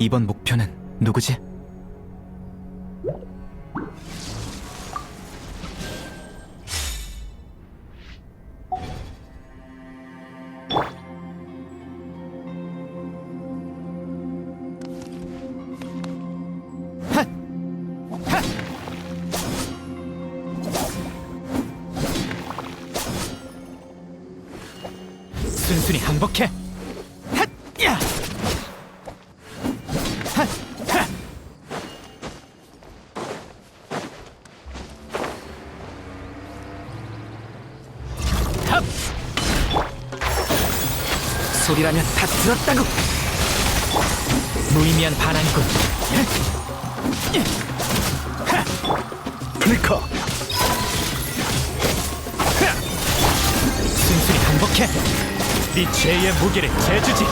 이번 목표는 누구지? 순순히 항복해. 들었다고. 무의미한 반항이군. 플리커 순순히 항복해. 네 죄의 무게를 재주지.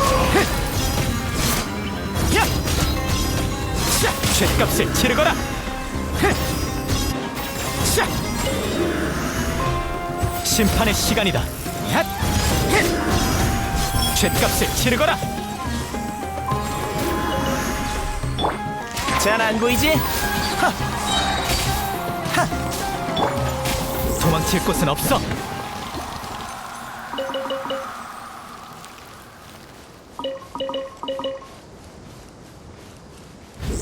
죄값을 치르거라. 자! 심판의 시간이다. 야! 죄값을 치르거라. 잘 안 보이지? 하! 하! 도망칠 곳은 없어.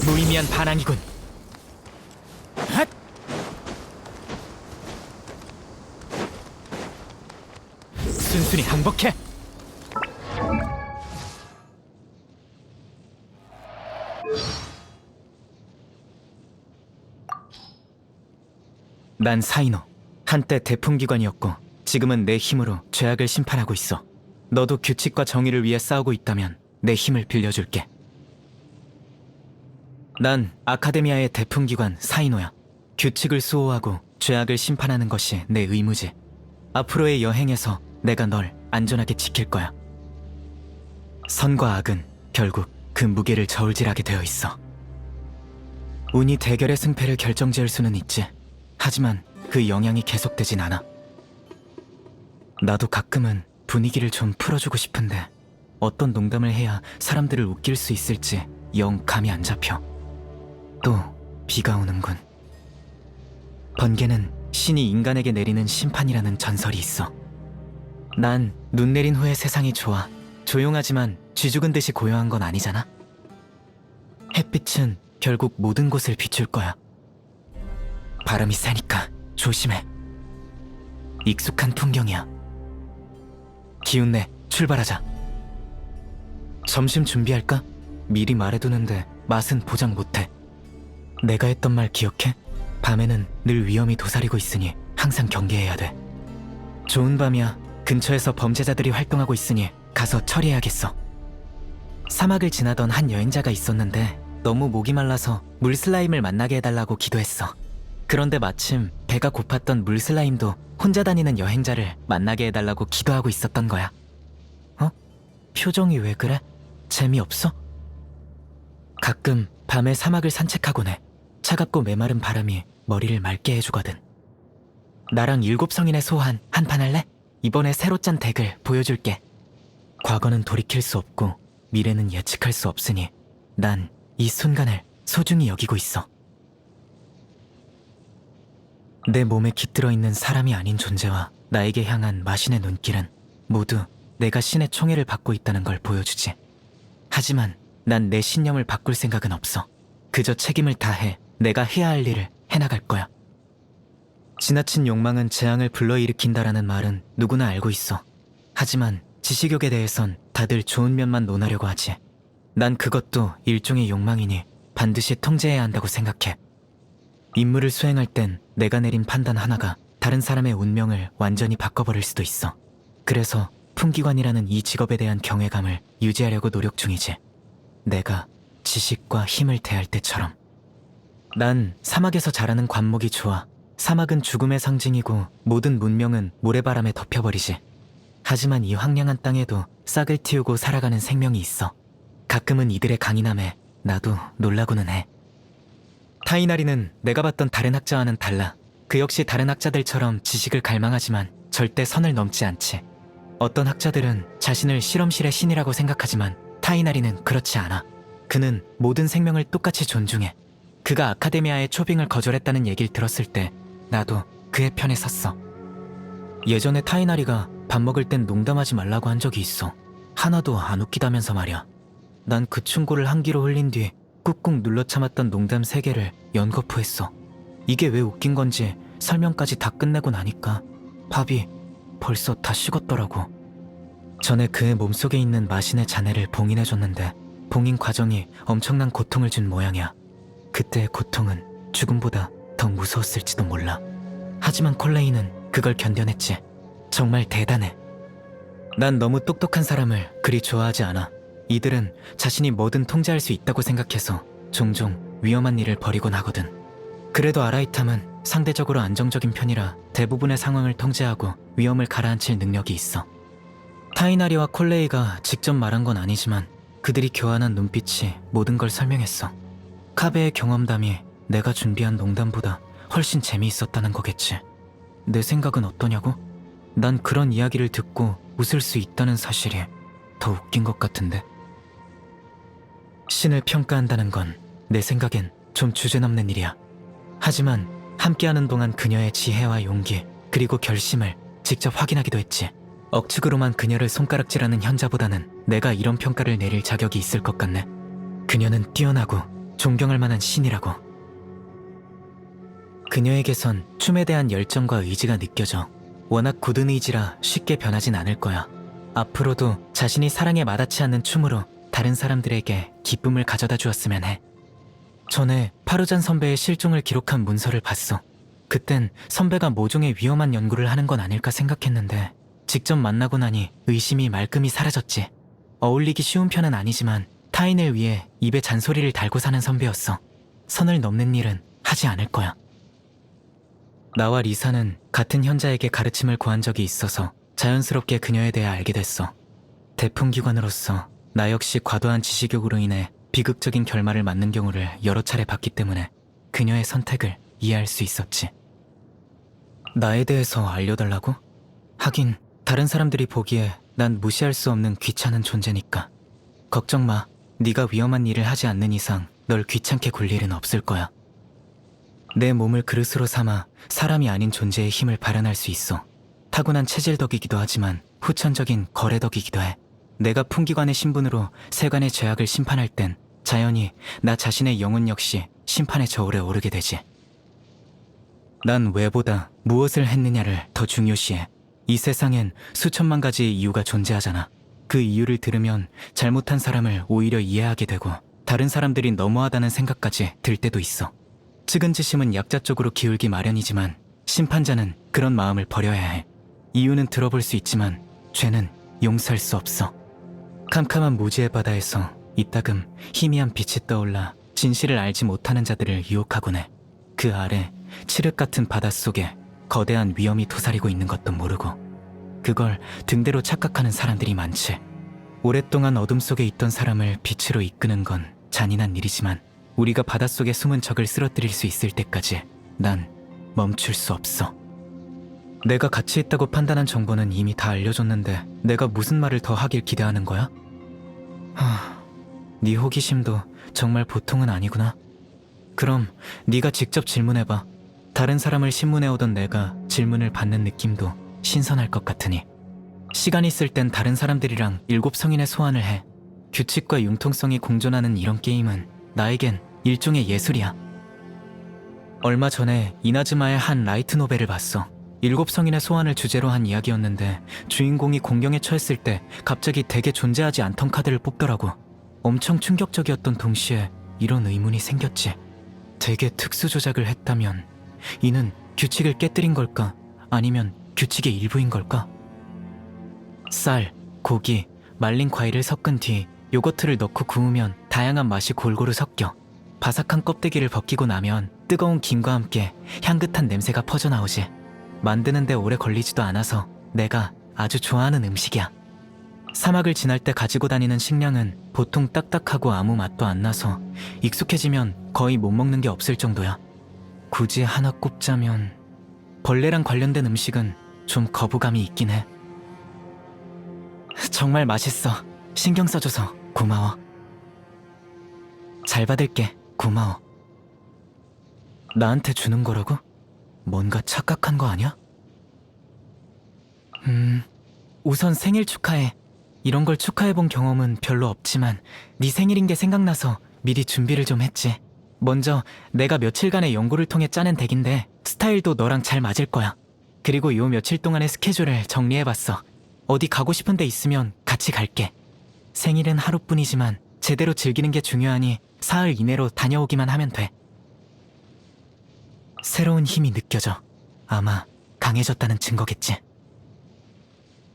무의미한 반항이군. 핫! 순순히 항복해. 난 사이노. 한때 대풍기관이었고 지금은 내 힘으로 죄악을 심판하고 있어. 너도 규칙과 정의를 위해 싸우고 있다면 내 힘을 빌려줄게. 난 아카데미아의 대풍기관 사이노야. 규칙을 수호하고 죄악을 심판하는 것이 내 의무지. 앞으로의 여행에서 내가 널 안전하게 지킬 거야. 선과 악은 결국 그 무게를 저울질하게 되어 있어. 운이 대결의 승패를 결정지을 수는 있지. 하지만 그 영향이 계속되진 않아. 나도 가끔은 분위기를 좀 풀어주고 싶은데 어떤 농담을 해야 사람들을 웃길 수 있을지 영 감이 안 잡혀. 또 비가 오는군. 번개는 신이 인간에게 내리는 심판이라는 전설이 있어. 난 눈 내린 후에 세상이 좋아. 조용하지만 쥐죽은 듯이 고요한 건 아니잖아. 햇빛은 결국 모든 곳을 비출 거야. 바람이 세니까 조심해. 익숙한 풍경이야. 기운내 출발하자. 점심 준비할까? 미리 말해두는데 맛은 보장 못해. 내가 했던 말 기억해? 밤에는 늘 위험이 도사리고 있으니 항상 경계해야 돼. 좋은 밤이야. 근처에서 범죄자들이 활동하고 있으니 가서 처리해야겠어. 사막을 지나던 한 여행자가 있었는데 너무 목이 말라서 물 슬라임을 만나게 해달라고 기도했어. 그런데 마침 배가 고팠던 물슬라임도 혼자 다니는 여행자를 만나게 해달라고 기도하고 있었던 거야. 어? 표정이 왜 그래? 재미없어? 가끔 밤에 사막을 산책하곤 해. 차갑고 메마른 바람이 머리를 맑게 해주거든. 나랑 일곱 성인의 소환 한 판 할래? 이번에 새로 짠 덱을 보여줄게. 과거는 돌이킬 수 없고 미래는 예측할 수 없으니 난 이 순간을 소중히 여기고 있어. 내 몸에 깃들어 있는 사람이 아닌 존재와 나에게 향한 마신의 눈길은 모두 내가 신의 총애를 받고 있다는 걸 보여주지. 하지만 난 내 신념을 바꿀 생각은 없어. 그저 책임을 다해 내가 해야 할 일을 해나갈 거야. 지나친 욕망은 재앙을 불러일으킨다라는 말은 누구나 알고 있어. 하지만 지식욕에 대해선 다들 좋은 면만 논하려고 하지. 난 그것도 일종의 욕망이니 반드시 통제해야 한다고 생각해. 임무를 수행할 땐 내가 내린 판단 하나가 다른 사람의 운명을 완전히 바꿔버릴 수도 있어. 그래서 풍기관이라는 이 직업에 대한 경외감을 유지하려고 노력 중이지. 내가 지식과 힘을 대할 때처럼. 난 사막에서 자라는 관목이 좋아. 사막은 죽음의 상징이고 모든 문명은 모래바람에 덮여버리지. 하지만 이 황량한 땅에도 싹을 틔우고 살아가는 생명이 있어. 가끔은 이들의 강인함에 나도 놀라고는 해. 타이나리는 내가 봤던 다른 학자와는 달라. 그 역시 다른 학자들처럼 지식을 갈망하지만 절대 선을 넘지 않지. 어떤 학자들은 자신을 실험실의 신이라고 생각하지만 타이나리는 그렇지 않아. 그는 모든 생명을 똑같이 존중해. 그가 아카데미아의 초빙을 거절했다는 얘기를 들었을 때 나도 그의 편에 섰어. 예전에 타이나리가 밥 먹을 땐 농담하지 말라고 한 적이 있어. 하나도 안 웃기다면서 말이야. 난 그 충고를 한 귀로 흘린 뒤 꾹꾹 눌러 참았던 농담 세 개를 연거푸했어. 이게 왜 웃긴 건지 설명까지 다 끝내고 나니까 밥이 벌써 다 식었더라고. 전에 그의 몸속에 있는 마신의 잔해를 봉인해줬는데 봉인 과정이 엄청난 고통을 준 모양이야. 그때의 고통은 죽음보다 더 무서웠을지도 몰라. 하지만 콜레이는 그걸 견뎌냈지. 정말 대단해. 난 너무 똑똑한 사람을 그리 좋아하지 않아. 이들은 자신이 뭐든 통제할 수 있다고 생각해서 종종 위험한 일을 벌이곤 하거든. 그래도 아라이탐은 상대적으로 안정적인 편이라 대부분의 상황을 통제하고 위험을 가라앉힐 능력이 있어. 타이나리와 콜레이가 직접 말한 건 아니지만 그들이 교환한 눈빛이 모든 걸 설명했어. 카베의 경험담이 내가 준비한 농담보다 훨씬 재미있었다는 거겠지. 내 생각은 어떠냐고? 난 그런 이야기를 듣고 웃을 수 있다는 사실이 더 웃긴 것 같은데. 신을 평가한다는 건 내 생각엔 좀 주제넘는 일이야. 하지만 함께하는 동안 그녀의 지혜와 용기 그리고 결심을 직접 확인하기도 했지. 억측으로만 그녀를 손가락질하는 현자보다는 내가 이런 평가를 내릴 자격이 있을 것 같네. 그녀는 뛰어나고 존경할 만한 신이라고. 그녀에게선 춤에 대한 열정과 의지가 느껴져. 워낙 굳은 의지라 쉽게 변하진 않을 거야. 앞으로도 자신이 사랑에 마다치 않는 춤으로 다른 사람들에게 기쁨을 가져다 주었으면 해. 전에 파루잔 선배의 실종을 기록한 문서를 봤어. 그땐 선배가 모종의 위험한 연구를 하는 건 아닐까 생각했는데 직접 만나고 나니 의심이 말끔히 사라졌지. 어울리기 쉬운 편은 아니지만 타인을 위해 입에 잔소리를 달고 사는 선배였어. 선을 넘는 일은 하지 않을 거야. 나와 리사는 같은 현자에게 가르침을 구한 적이 있어서 자연스럽게 그녀에 대해 알게 됐어. 대풍기관으로서 나 역시 과도한 지식욕으로 인해 비극적인 결말을 맞는 경우를 여러 차례 봤기 때문에 그녀의 선택을 이해할 수 있었지. 나에 대해서 알려달라고? 하긴 다른 사람들이 보기에 난 무시할 수 없는 귀찮은 존재니까. 걱정 마. 네가 위험한 일을 하지 않는 이상 널 귀찮게 굴 일은 없을 거야. 내 몸을 그릇으로 삼아 사람이 아닌 존재의 힘을 발현할 수 있어. 타고난 체질 덕이기도 하지만 후천적인 거래 덕이기도 해. 내가 풍기관의 신분으로 세간의 죄악을 심판할 땐 자연히 나 자신의 영혼 역시 심판의 저울에 오르게 되지. 난 왜보다 무엇을 했느냐를 더 중요시해. 이 세상엔 수천만 가지의 이유가 존재하잖아. 그 이유를 들으면 잘못한 사람을 오히려 이해하게 되고 다른 사람들이 너무하다는 생각까지 들 때도 있어. 측은지심은 약자 쪽으로 기울기 마련이지만 심판자는 그런 마음을 버려야 해. 이유는 들어볼 수 있지만 죄는 용서할 수 없어. 캄캄한 무지의 바다에서 이따금 희미한 빛이 떠올라 진실을 알지 못하는 자들을 유혹하곤 해. 그 아래 칠흑 같은 바닷속에 거대한 위험이 도사리고 있는 것도 모르고 그걸 등대로 착각하는 사람들이 많지. 오랫동안 어둠 속에 있던 사람을 빛으로 이끄는 건 잔인한 일이지만 우리가 바닷속에 숨은 적을 쓰러뜨릴 수 있을 때까지 난 멈출 수 없어. 내가 가치 있다고 판단한 정보는 이미 다 알려줬는데 내가 무슨 말을 더 하길 기대하는 거야? 하, 네 호기심도 정말 보통은 아니구나. 그럼 네가 직접 질문해봐. 다른 사람을 신문해 오던 내가 질문을 받는 느낌도 신선할 것 같으니. 시간 있을 땐 다른 사람들이랑 일곱 성인의 소환을 해. 규칙과 융통성이 공존하는 이런 게임은 나에겐 일종의 예술이야. 얼마 전에 이나즈마의 한 라이트 노벨을 봤어. 일곱 성인의 소환을 주제로 한 이야기였는데 주인공이 공경에 처했을 때 갑자기 대개 존재하지 않던 카드를 뽑더라고. 엄청 충격적이었던 동시에 이런 의문이 생겼지. 되게 특수 조작을 했다면 이는 규칙을 깨뜨린 걸까? 아니면 규칙의 일부인 걸까? 쌀, 고기, 말린 과일을 섞은 뒤 요거트를 넣고 구우면 다양한 맛이 골고루 섞여. 바삭한 껍데기를 벗기고 나면 뜨거운 김과 함께 향긋한 냄새가 퍼져나오지. 만드는데 오래 걸리지도 않아서 내가 아주 좋아하는 음식이야. 사막을 지날 때 가지고 다니는 식량은 보통 딱딱하고 아무 맛도 안 나서 익숙해지면 거의 못 먹는 게 없을 정도야. 굳이 하나 꼽자면 벌레랑 관련된 음식은 좀 거부감이 있긴 해. 정말 맛있어. 신경 써줘서 고마워. 잘 받을게. 고마워. 나한테 주는 거라고? 뭔가 착각한 거 아니야? 음, 우선 생일 축하해. 이런 걸 축하해본 경험은 별로 없지만 네 생일인 게 생각나서 미리 준비를 좀 했지. 먼저 내가 며칠간의 연구를 통해 짜낸 덱인데 스타일도 너랑 잘 맞을 거야. 그리고 요 며칠 동안의 스케줄을 정리해봤어. 어디 가고 싶은 데 있으면 같이 갈게. 생일은 하루뿐이지만 제대로 즐기는 게 중요하니 사흘 이내로 다녀오기만 하면 돼. 새로운 힘이 느껴져. 아마 강해졌다는 증거겠지.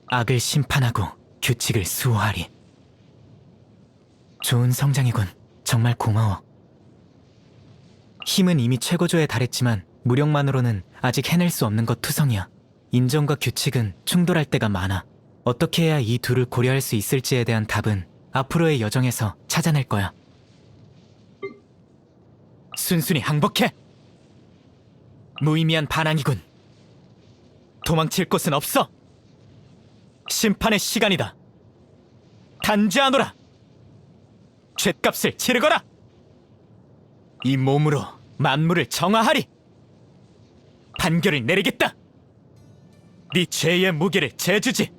악을 심판하고 규칙을 수호하리. 좋은 성장이군. 정말 고마워. 힘은 이미 최고조에 달했지만 무력만으로는 아직 해낼 수 없는 것 투성이야. 인정과 규칙은 충돌할 때가 많아. 어떻게 해야 이 둘을 고려할 수 있을지에 대한 답은 앞으로의 여정에서 찾아낼 거야. 순순히 항복해! 무의미한 반항이군. 도망칠 곳은 없어! 심판의 시간이다. 단죄하노라! 죗값을 치르거라! 이 몸으로 만물을 정화하리! 판결을 내리겠다! 네 죄의 무게를 재주지!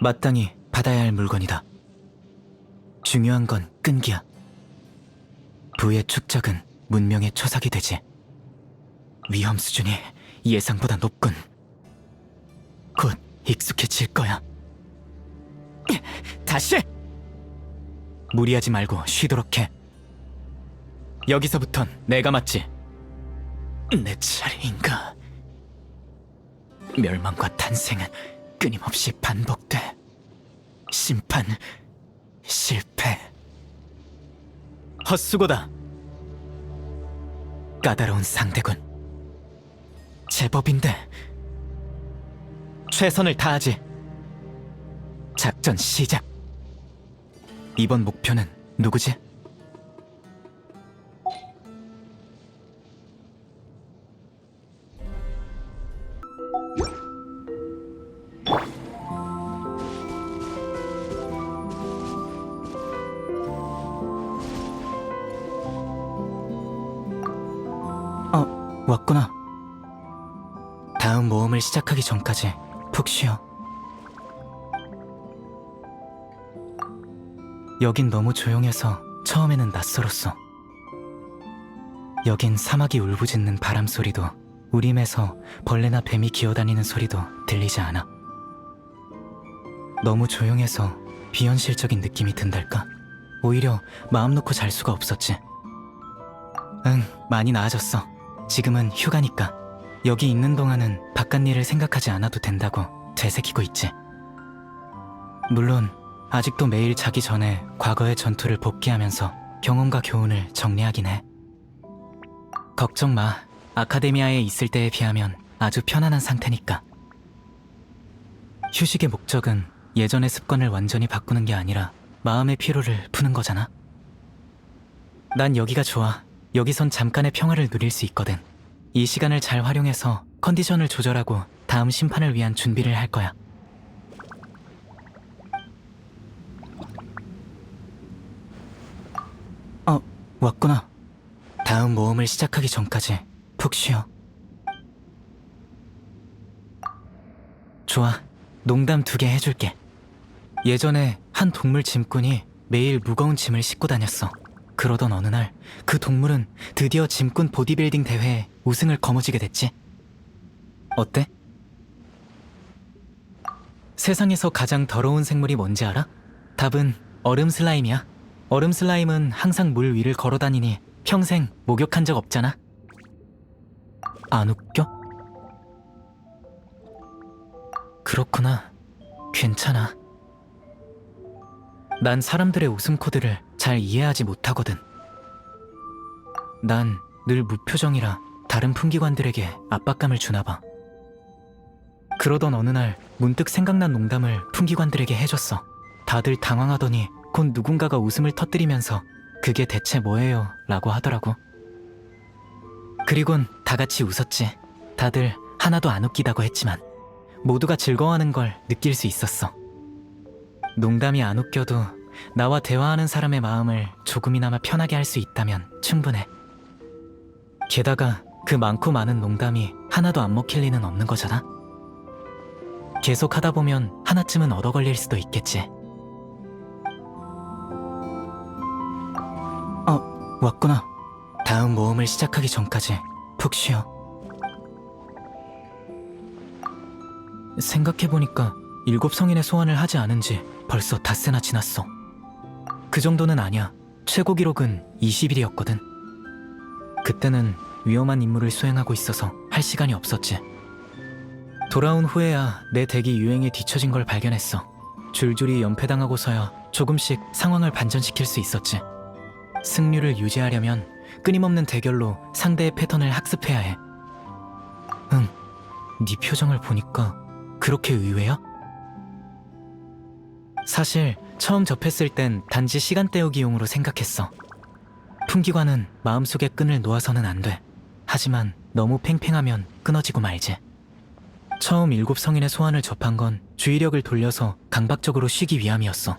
마땅히 받아야 할 물건이다. 중요한 건 끈기야. 부의 축적은 문명의 초석이 되지. 위험 수준이 예상보다 높군. 곧 익숙해질 거야. 다시! 무리하지 말고 쉬도록 해. 여기서부턴 내가 맞지. 내 차례인가? 멸망과 탄생은 끊임없이 반복돼. 심판, 실패. 헛수고다. 까다로운 상대군. 제법인데 최선을 다하지. 작전 시작. 이번 목표는 누구지? 시작하기 전까지 푹 쉬어. 여긴 너무 조용해서 처음에는 낯설었어. 여긴 사막이 울부짖는 바람 소리도 우림에서 벌레나 뱀이 기어다니는 소리도 들리지 않아. 너무 조용해서 비현실적인 느낌이 든달까? 오히려 마음 놓고 잘 수가 없었지. 응, 많이 나아졌어. 지금은 휴가니까. 여기 있는 동안은 바깥 일을 생각하지 않아도 된다고 되새기고 있지. 물론 아직도 매일 자기 전에 과거의 전투를 복귀하면서 경험과 교훈을 정리하긴 해. 걱정 마. 아카데미아에 있을 때에 비하면 아주 편안한 상태니까. 휴식의 목적은 예전의 습관을 완전히 바꾸는 게 아니라 마음의 피로를 푸는 거잖아. 난 여기가 좋아. 여기선 잠깐의 평화를 누릴 수 있거든. 이 시간을 잘 활용해서 컨디션을 조절하고 다음 심판을 위한 준비를 할 거야. 어, 왔구나. 다음 모험을 시작하기 전까지 푹 쉬어. 좋아. 농담 두 개 해줄게. 예전에 한 동물 짐꾼이 매일 무거운 짐을 싣고 다녔어. 그러던 어느 날 그 동물은 드디어 짐꾼 보디빌딩 대회에 우승을 거머쥐게 됐지. 어때? 세상에서 가장 더러운 생물이 뭔지 알아? 답은 얼음 슬라임이야. 얼음 슬라임은 항상 물 위를 걸어 다니니 평생 목욕한 적 없잖아. 안 웃겨? 그렇구나. 괜찮아. 난 사람들의 웃음 코드를 잘 이해하지 못하거든. 난 늘 무표정이라 다른 풍기관들에게 압박감을 주나 봐. 그러던 어느 날 문득 생각난 농담을 풍기관들에게 해줬어. 다들 당황하더니 곧 누군가가 웃음을 터뜨리면서 그게 대체 뭐예요? 라고 하더라고. 그리곤 다 같이 웃었지. 다들 하나도 안 웃기다고 했지만 모두가 즐거워하는 걸 느낄 수 있었어. 농담이 안 웃겨도 나와 대화하는 사람의 마음을 조금이나마 편하게 할 수 있다면 충분해. 게다가 그 많고 많은 농담이 하나도 안 먹힐 리는 없는 거잖아. 계속 하다 보면 하나쯤은 얻어 걸릴 수도 있겠지. 어, 왔구나. 다음 모험을 시작하기 전까지 푹 쉬어. 생각해보니까 일곱 성인의 소환을 하지 않은 지 벌써 닷새나 지났어. 그 정도는 아니야. 최고 기록은 20일이었거든. 그때는 위험한 임무를 수행하고 있어서 할 시간이 없었지. 돌아온 후에야 내 덱이 유행에 뒤처진 걸 발견했어. 줄줄이 연패당하고서야 조금씩 상황을 반전시킬 수 있었지. 승률을 유지하려면 끊임없는 대결로 상대의 패턴을 학습해야 해. 응, 네 표정을 보니까 그렇게 의외야? 사실 처음 접했을 땐 단지 시간 때우기용으로 생각했어. 풍기관은 마음속에 끈을 놓아서는 안 돼. 하지만 너무 팽팽하면 끊어지고 말지. 처음 일곱 성인의 소환을 접한 건 주의력을 돌려서 강박적으로 쉬기 위함이었어.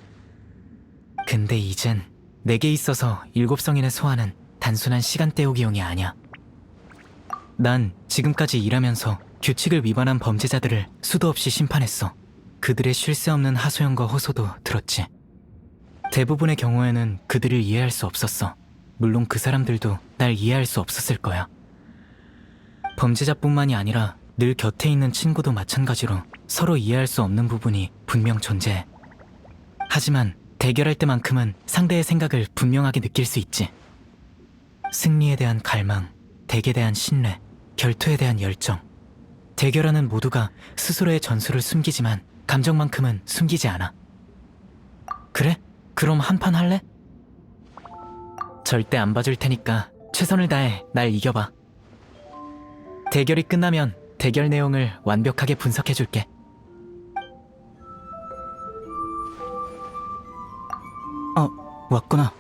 근데 이젠 내게 있어서 일곱 성인의 소환은 단순한 시간 때우기용이 아니야. 난 지금까지 일하면서 규칙을 위반한 범죄자들을 수도 없이 심판했어. 그들의 쉴 새 없는 하소연과 호소도 들었지. 대부분의 경우에는 그들을 이해할 수 없었어. 물론 그 사람들도 날 이해할 수 없었을 거야. 범죄자뿐만이 아니라 늘 곁에 있는 친구도 마찬가지로 서로 이해할 수 없는 부분이 분명 존재해. 하지만 대결할 때만큼은 상대의 생각을 분명하게 느낄 수 있지. 승리에 대한 갈망, 덱에 대한 신뢰, 결투에 대한 열정. 대결하는 모두가 스스로의 전술을 숨기지만 감정만큼은 숨기지 않아. 그래? 그럼 한판 할래? 절대 안 봐줄 테니까 최선을 다해 날 이겨봐. 대결이 끝나면 대결 내용을 완벽하게 분석해줄게. 어, 왔구나.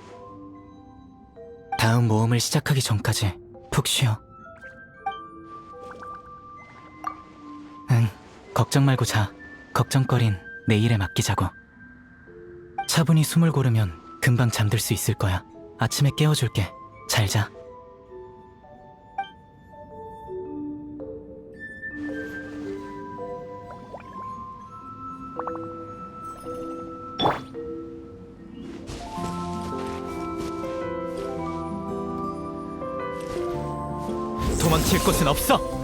다음 모험을 시작하기 전까지 푹 쉬어. 응, 걱정 말고 자. 걱정거린 내일에 맡기자고. 차분히 숨을 고르면 금방 잠들 수 있을 거야. 아침에 깨워줄게. 잘 자. 도망칠 곳은 없어.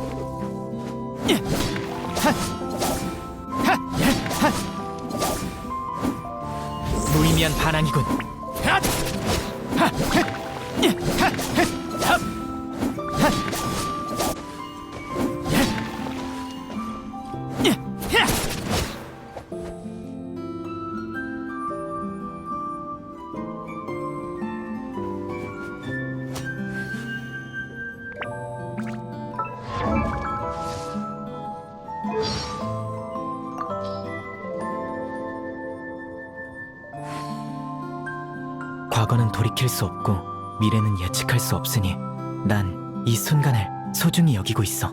과거는 돌이킬 수 없고 미래는 예측할 수 없으니 난 이 순간을 소중히 여기고 있어.